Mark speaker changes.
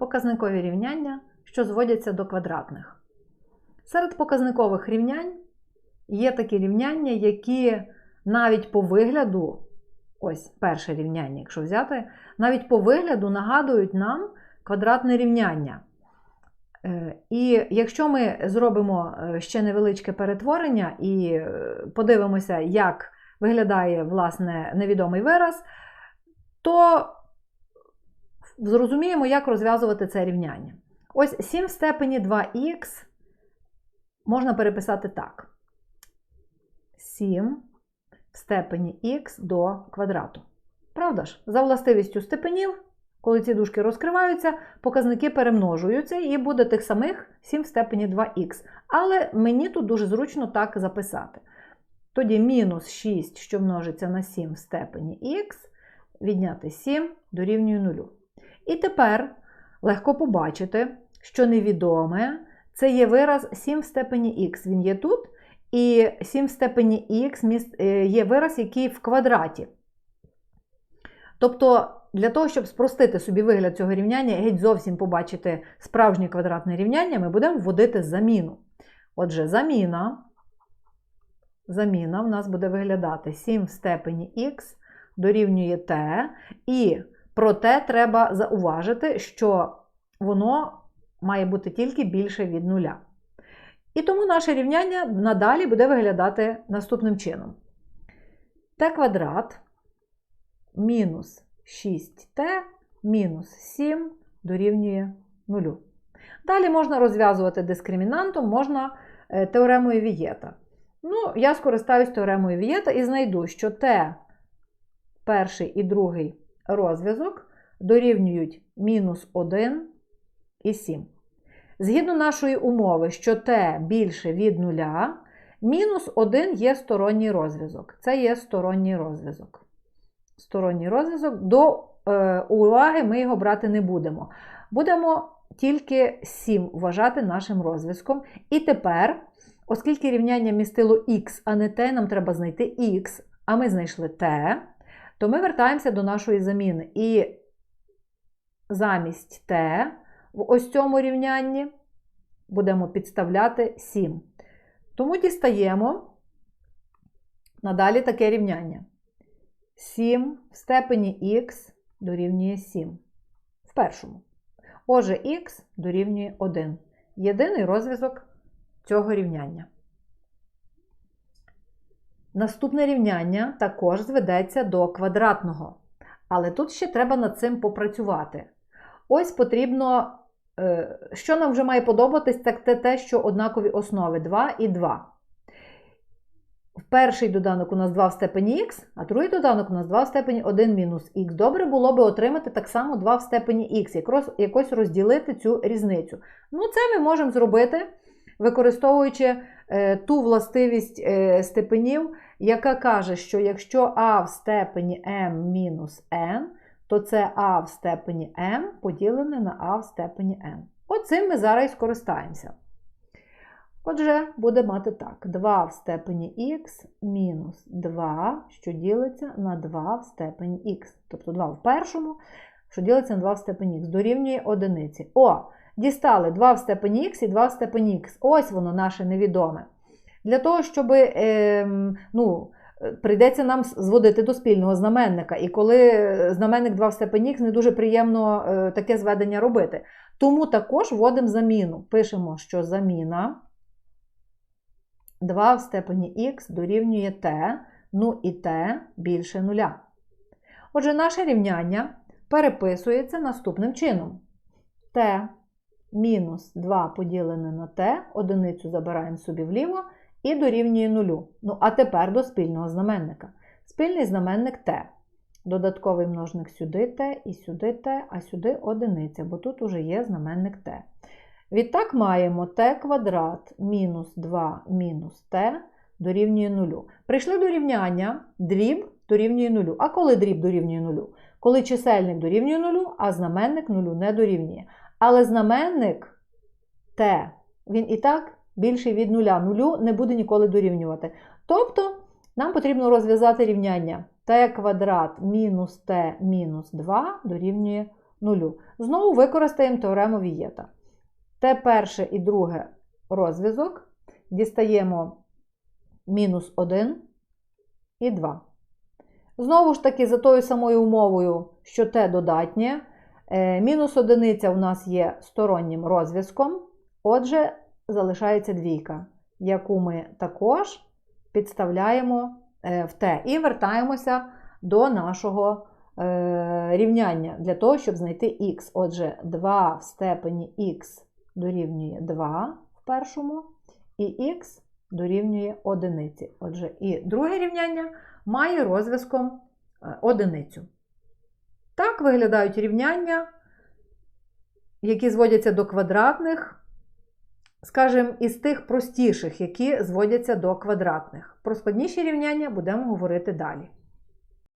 Speaker 1: показникові рівняння, що зводяться до квадратних. Серед показникових рівнянь є такі рівняння, які навіть по вигляду, ось перше рівняння, якщо взяти, навіть по вигляду нагадують нам квадратне рівняння. Е, І якщо ми зробимо е, ще невеличке перетворення і е, подивимося, як виглядає власне невідомий вираз, то зрозуміємо, як розв'язувати це рівняння. Ось 7 в степені 2х можна переписати так. 7 в степені х до квадрату. Правда ж? За властивістю степенів, коли ці дужки розкриваються, показники перемножуються і буде тих самих 7 в степені 2х. Але мені тут дуже зручно так записати. Тоді мінус 6, що множиться на 7 в степені х, відняти 7 дорівнює 0. І тепер легко побачити, що невідоме це є вираз 7 в степені х. Він є тут. І 7 в степені х є вираз, який в квадраті. Тобто, для того, щоб спростити собі вигляд цього рівняння, геть зовсім побачити справжнє квадратне рівняння, ми будемо вводити заміну. Отже, заміна, заміна в нас буде виглядати 7 в степені х дорівнює t, і проте треба зауважити, що воно має бути тільки більше від нуля. І тому наше рівняння надалі буде виглядати наступним чином. t квадрат мінус 6t мінус 7 дорівнює 0. Далі можна розв'язувати дискримінантом, можна е, теоремою Вієта. Ну, я скористаюсь теоремою Вієта і знайду, що t перший і другий розв'язок дорівнюють мінус 1 і 7. Згідно нашої умови, що t більше від нуля, мінус 1 є сторонній розв'язок. Це є сторонній розв'язок. Сторонній розв'язок. До е, уваги ми його брати не будемо. Будемо тільки 7 вважати нашим розв'язком. І тепер, оскільки рівняння містило х, а не t, нам треба знайти х, а ми знайшли t, то ми вертаємося до нашої заміни. І замість t в ось цьому рівнянні будемо підставляти 7. Тому дістаємо надалі таке рівняння. 7 в степені х дорівнює 7. В першому. Отже, х дорівнює 1. Єдиний розв'язок цього рівняння. Наступне рівняння також зведеться до квадратного. Але тут ще треба над цим попрацювати. Ось потрібно, е, що нам вже має подобатись, так це те, що однакові основи 2 і 2. Перший доданок у нас 2 в степені х, а другий доданок у нас 2 в степені 1 мінус х. Добре було би отримати так само 2 в степені х, якось розділити цю різницю. Ну, це ми можемо зробити, використовуючи е, ту властивість е, степенів, яка каже, що якщо а в степені m мінус n, то це а в степені m поділене на а в степені n. Оцим ми зараз і скористаємося. Отже, буде мати так: 2 в степені х мінус 2, що ділиться на 2 в степені х. Тобто 2 в першому, що ділиться на 2 в степені х, дорівнює одиниці. О, дістали 2 в степені х і 2 в степені х. Ось воно наше невідоме. Для того, щоб е, ну, прийдеться нам зводити до спільного знаменника. І коли знаменник 2 в степені не дуже приємно е, таке зведення робити. Тому також вводимо заміну. Пишемо, що заміна 2 в степені х дорівнює t, ну і t більше нуля. Отже, наше рівняння переписується наступним чином. t мінус 2 поділене на t, одиницю забираємо собі вліво і дорівнює нулю. Ну, а тепер до спільного знаменника. Спільний знаменник t. Додатковий множник сюди t і сюди t, а сюди одиниця, бо тут уже є знаменник t. Відтак маємо t квадрат мінус 2 мінус t дорівнює 0. Прийшли до рівняння дріб дорівнює 0. А коли дріб дорівнює 0? Коли чисельник дорівнює 0, а знаменник 0 не дорівнює. Але знаменник t, він і так більший від 0. 0 не буде ніколи дорівнювати. Тобто нам потрібно розв'язати рівняння t квадрат мінус t мінус 2 дорівнює нулю. Знову використаємо теорему Вієта. Те перше і друге розв'язок дістаємо мінус 1 і 2. Знову ж таки, за тою самою умовою, що те додатнє, е, мінус одиниця у нас є стороннім розв'язком, отже, залишається двійка, яку ми також підставляємо е, в те і вертаємося до нашого е, рівняння для того, щоб знайти х. Отже, 2 в степені х дорівнює 2 в першому, і х дорівнює одиниці. Отже, і друге рівняння має розв'язком е, одиницю. Так виглядають рівняння, які зводяться до квадратних, скажімо, із тих простіших, які зводяться до квадратних. Про складніші рівняння будемо говорити далі.